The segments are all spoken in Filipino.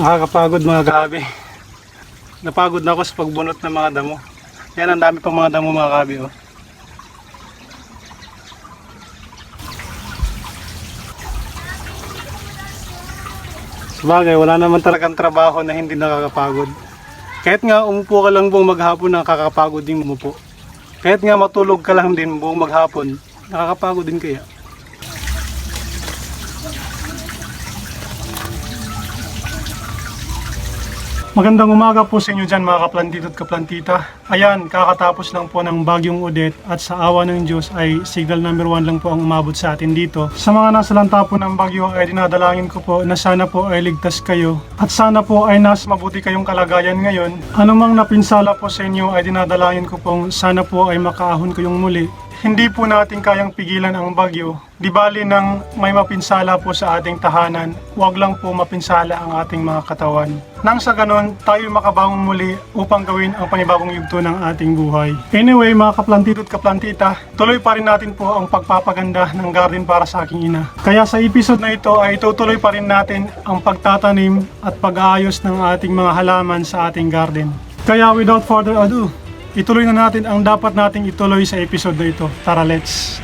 Nakakapagod mga gabi. Napagod na ako sa pagbunot ng mga damo. Yan ang dami pang mga damo mga gabi oh. Sabagay, wala naman talagang trabaho na hindi nakakapagod. Kahit nga umupo ka lang buong maghapon, nakakapagod din umupo. Kahit nga matulog ka lang din buong maghapon, nakakapagod din kaya. Magandang umaga po sa inyo dyan mga kaplantito at kaplantita. Ayan, kakatapos lang po ng bagyong udet at sa awa ng Diyos ay signal number 1 lang po ang umabot sa atin dito. Sa mga nasa lanta po ng bagyo ay dinadalangin ko po na sana po ay ligtas kayo at sana po ay nasa mabuti kayong kalagayan ngayon. Anumang napinsala po sa inyo ay dinadalangin ko pong sana po ay makaahon kayong muli hindi po natin kayang pigilan ang bagyo. Di bali nang may mapinsala po sa ating tahanan, huwag lang po mapinsala ang ating mga katawan. Nang sa ganon, tayo makabangon muli upang gawin ang panibagong yugto ng ating buhay. Anyway, mga kaplantito at kaplantita, tuloy pa rin natin po ang pagpapaganda ng garden para sa aking ina. Kaya sa episode na ito ay itutuloy pa rin natin ang pagtatanim at pag-aayos ng ating mga halaman sa ating garden. Kaya without further ado, ituloy na natin ang dapat nating ituloy sa episode na ito. Tara, let's!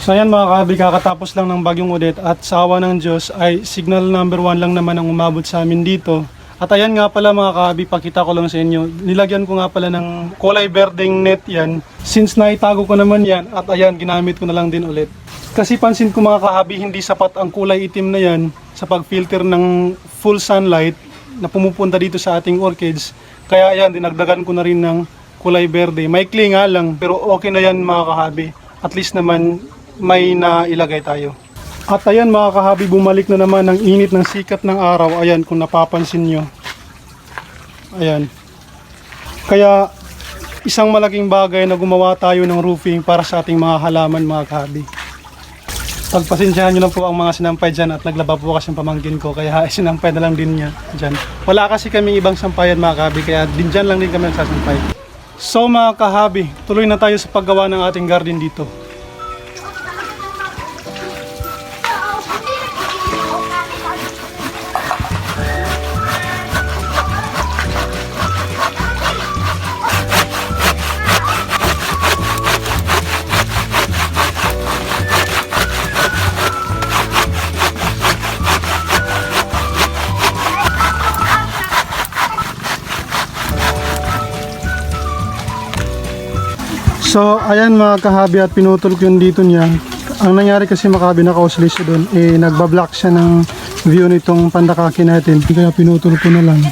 So ayan mga kahabi, kakatapos lang ng bagyong udet at sa awa ng Diyos ay signal number 1 lang naman ang umabot sa amin dito. At ayan nga pala mga kahabi, pakita ko lang sa inyo. Nilagyan ko nga pala ng kulay berdeng net yan. Since naitago ko naman yan at ayan, ginamit ko na lang din ulit. Kasi pansin ko mga kahabi, hindi sapat ang kulay itim na yan sa pag-filter ng full sunlight na pumupunta dito sa ating orchids. Kaya ayan, dinagdagan ko na rin ng kulay berde. Maikli nga lang, pero okay na yan mga kahabi. At least naman may nailagay tayo. At ayan mga kahabi, bumalik na naman ang init ng sikat ng araw. Ayan, kung napapansin nyo. Ayan. Kaya isang malaking bagay na gumawa tayo ng roofing para sa ating mga halaman mga kahabi. Pagpasensyahan nyo lang po ang mga sinampay dyan at naglaba po kasi yung pamangkin ko kaya sinampay na lang din niya dyan. Wala kasi kaming ibang sampayan mga kahabi kaya din dyan lang din kami nagsasampay. So mga kahabi, tuloy na tayo sa paggawa ng ating garden dito. So, ayan mga kahabi at pinutol ko yun dito niya. Ang nangyari kasi makabi nakausli siya doon, eh nagbablock siya ng view nitong pandakaki natin. Kaya pinutol ko na lang.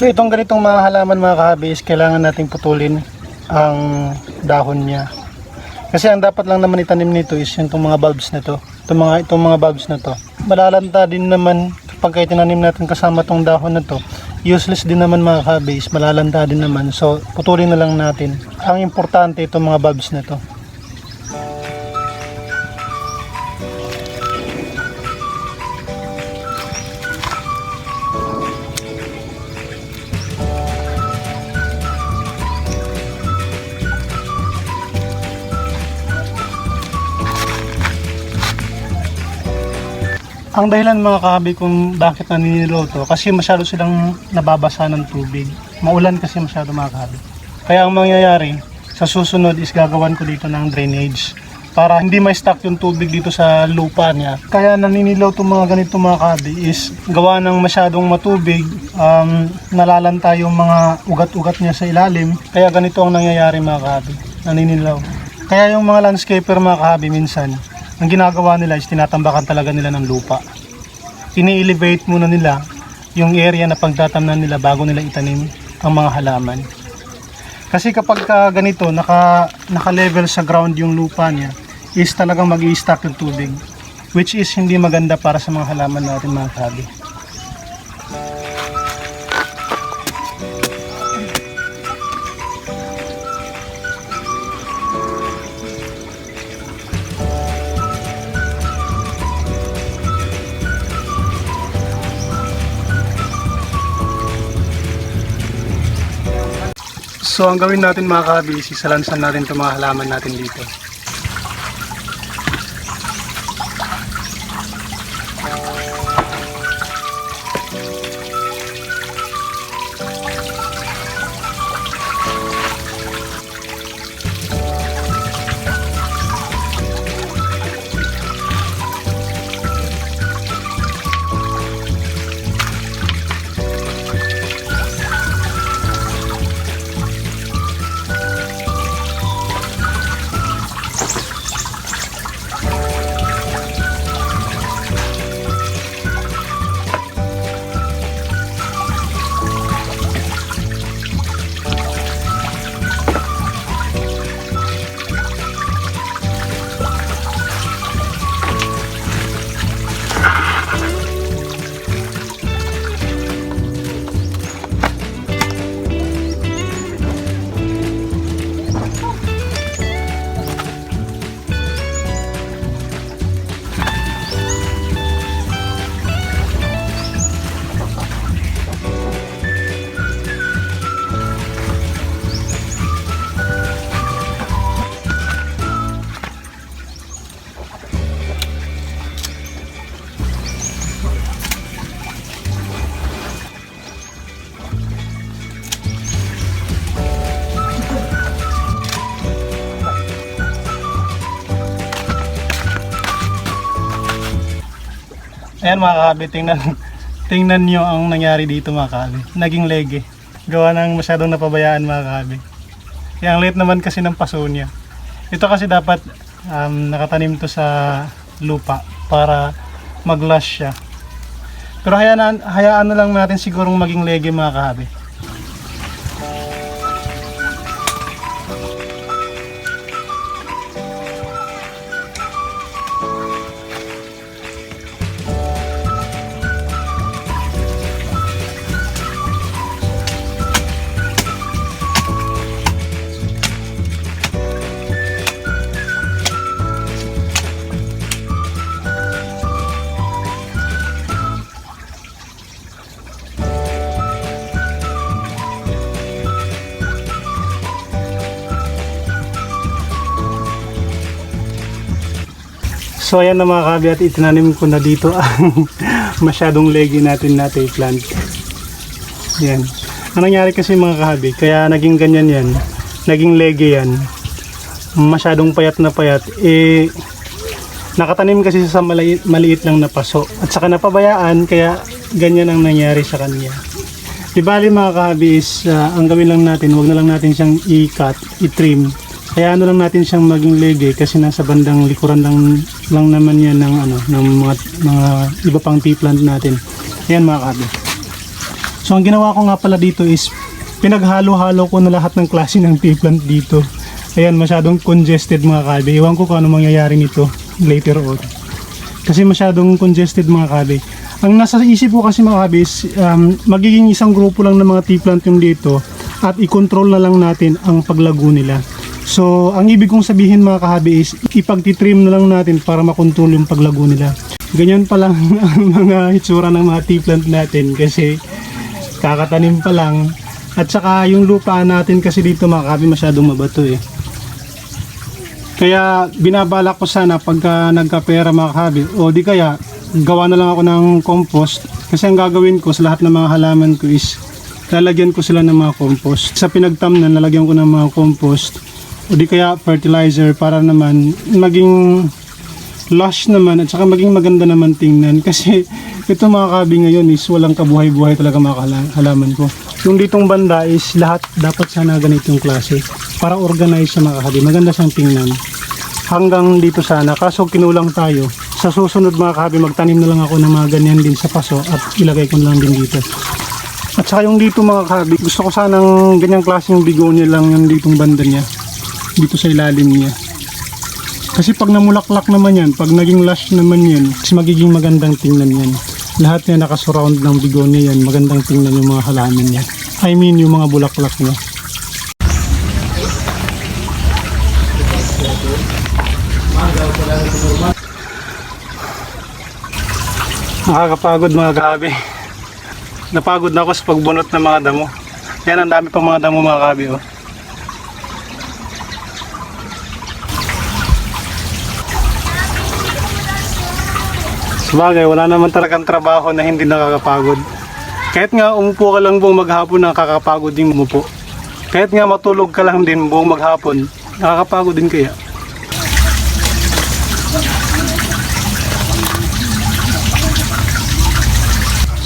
So itong ganitong mga halaman mga kahabi is kailangan nating putulin ang dahon niya. Kasi ang dapat lang naman itanim nito is yung itong mga bulbs na to. Itong mga, itong mga bulbs na to. Malalanta din naman kapag kayo tinanim natin kasama tong dahon na to. Useless din naman mga kahabi is malalanta din naman. So putulin na lang natin. Ang importante itong mga bulbs na to. Ang dahilan mga kahabi kung bakit naniniloto kasi masyado silang nababasa ng tubig. Maulan kasi masyado mga kahabi. Kaya ang mangyayari, sa susunod is gagawan ko dito ng drainage para hindi ma-stuck yung tubig dito sa lupa niya. Kaya naninilaw itong mga ganito mga kahabi is gawa ng masyadong matubig, um, nalalanta yung mga ugat-ugat niya sa ilalim. Kaya ganito ang nangyayari mga kahabi, naninilaw. Kaya yung mga landscaper mga kahabi minsan, ang ginagawa nila is tinatambakan talaga nila ng lupa. Ini-elevate muna nila yung area na pagtatamnan nila bago nila itanim ang mga halaman. Kasi kapag ka ganito, naka, naka-level sa ground yung lupa niya, is talagang mag stack yung tubig. Which is hindi maganda para sa mga halaman natin mga kabi. So ang gawin natin mga kabi, sisalansan natin itong mga halaman natin dito. Ayan mga kabi, tingnan, tingnan nyo ang nangyari dito mga kabi. Naging lege. Gawa ng masyadong napabayaan mga kabi. Kaya ang late naman kasi ng paso niya. Ito kasi dapat um, nakatanim to sa lupa para mag-lush siya. Pero hayaan, hayaan na lang natin sigurong maging lege mga kabi. So ayan na mga kabi at itinanim ko na dito ang masyadong legi natin natin plant. Yan. Ang nangyari kasi mga kahabi, kaya naging ganyan yan, naging legi yan, masyadong payat na payat, eh, nakatanim kasi sa maliit, maliit lang na paso. At saka napabayaan, kaya ganyan ang nangyari sa kanya. Di bali mga kahabi is, ah, ang gawin lang natin, wag na lang natin siyang i-cut, i-trim. Kaya ano lang natin siyang maging lege kasi nasa bandang likuran lang lang naman yan ng ano ng mga mga iba pang tea plant natin. Ayan mga kahabi. So ang ginawa ko nga pala dito is pinaghalo-halo ko na lahat ng klase ng tea plant dito. Ayan, masyadong congested mga kabe. Iwan ko kung ano mangyayari nito later on. Kasi masyadong congested mga kabe. Ang nasa isip ko kasi mga kabe is um, magiging isang grupo lang ng mga tea plant yung dito at i-control na lang natin ang paglago nila. So, ang ibig kong sabihin mga kahabi is ipagtitrim na lang natin para makontrol yung paglago nila. Ganyan pa lang ang mga hitsura ng mga tea plant natin kasi kakatanim pa lang at saka yung lupa natin kasi dito mga kahabi masyadong mabato eh. Kaya binabalak ko sana pagka nagkapera mga kahabi o di kaya gawa na lang ako ng compost kasi ang gagawin ko sa lahat ng mga halaman ko is lalagyan ko sila ng mga compost. Sa pinagtamnan, lalagyan ko ng mga compost o di kaya fertilizer para naman maging lush naman at saka maging maganda naman tingnan kasi ito mga kabi ngayon is walang kabuhay-buhay talaga mga hala- halaman ko. Yung ditong banda is lahat dapat sana ganitong klase para organize sa mga kabi. Maganda siyang tingnan. Hanggang dito sana kaso kinulang tayo. Sa susunod mga kabi magtanim na lang ako ng mga ganyan din sa paso at ilagay ko na lang din dito. At saka yung dito mga kabi, gusto ko sanang ganyang klaseng bigonia lang yung ditong banda niya. Dito sa ilalim niya. Kasi pag namulaklak naman yan, pag naging lush naman yan, mas magiging magandang tingnan yan. Lahat yan nakasurround ng bigonia yan, magandang tingnan yung mga halaman niya. I mean yung mga bulaklak niya. Nakakapagod mga gabi. Napagod na ako sa pagbunot ng mga damo. Yan ang dami pang mga damo mga gabi oh. Sabagay, wala naman talagang trabaho na hindi nakakapagod. Kahit nga umupo ka lang buong maghapon, nakakapagod din umupo. Kahit nga matulog ka lang din buong maghapon, nakakapagod din kaya.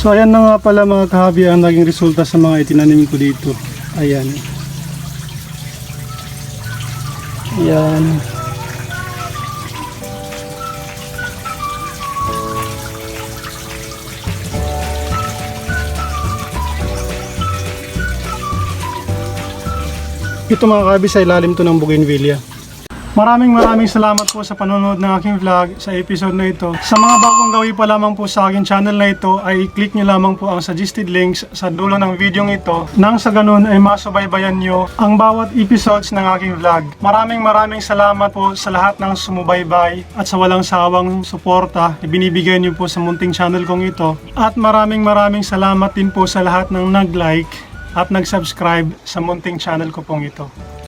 So ayan na nga pala mga kahabi ang naging resulta sa mga itinanim ko dito. Ayan. Ayan. Ito mga kabi sa ilalim to ng Bougainvillea. Maraming maraming salamat po sa panonood ng aking vlog sa episode na ito. Sa mga bagong gawi pa lamang po sa aking channel na ito ay click nyo lamang po ang suggested links sa dulo ng video ito nang sa ganun ay masubaybayan nyo ang bawat episodes ng aking vlog. Maraming maraming salamat po sa lahat ng sumubaybay at sa walang sawang suporta na binibigay nyo po sa munting channel kong ito. At maraming maraming salamat din po sa lahat ng nag-like at nag-subscribe sa munting channel ko pong ito.